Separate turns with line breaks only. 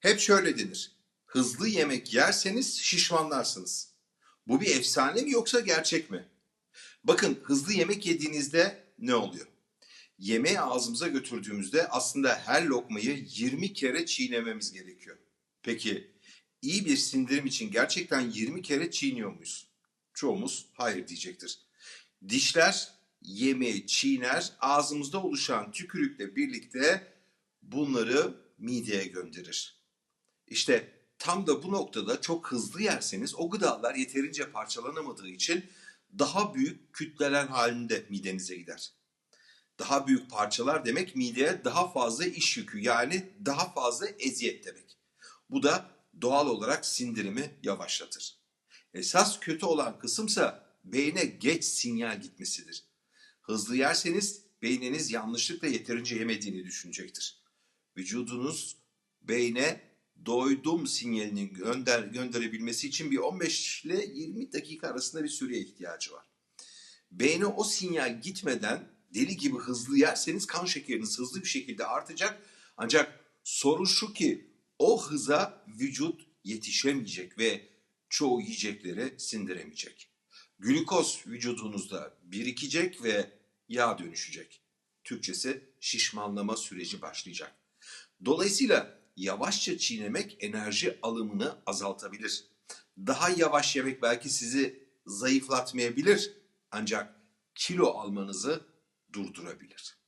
Hep şöyle denir. Hızlı yemek yerseniz şişmanlarsınız. Bu bir efsane mi yoksa gerçek mi? Bakın hızlı yemek yediğinizde ne oluyor? Yemeği ağzımıza götürdüğümüzde aslında her lokmayı 20 kere çiğnememiz gerekiyor. Peki iyi bir sindirim için gerçekten 20 kere çiğniyor muyuz? Çoğumuz hayır diyecektir. Dişler yemeği çiğner, ağzımızda oluşan tükürükle birlikte bunları mideye gönderir. İşte tam da bu noktada çok hızlı yerseniz o gıdalar yeterince parçalanamadığı için daha büyük kütleler halinde midenize gider. Daha büyük parçalar demek mideye daha fazla iş yükü yani daha fazla eziyet demek. Bu da doğal olarak sindirimi yavaşlatır. Esas kötü olan kısımsa beyne geç sinyal gitmesidir. Hızlı yerseniz beyniniz yanlışlıkla yeterince yemediğini düşünecektir. Vücudunuz beyne doydum sinyalini gönder, gönderebilmesi için bir 15 ile 20 dakika arasında bir süreye ihtiyacı var. Beyne o sinyal gitmeden deli gibi hızlı yerseniz kan şekeriniz hızlı bir şekilde artacak. Ancak sorun şu ki o hıza vücut yetişemeyecek ve çoğu yiyecekleri sindiremeyecek. Glikoz vücudunuzda birikecek ve yağ dönüşecek. Türkçesi şişmanlama süreci başlayacak. Dolayısıyla yavaşça çiğnemek enerji alımını azaltabilir. Daha yavaş yemek belki sizi zayıflatmayabilir ancak kilo almanızı durdurabilir.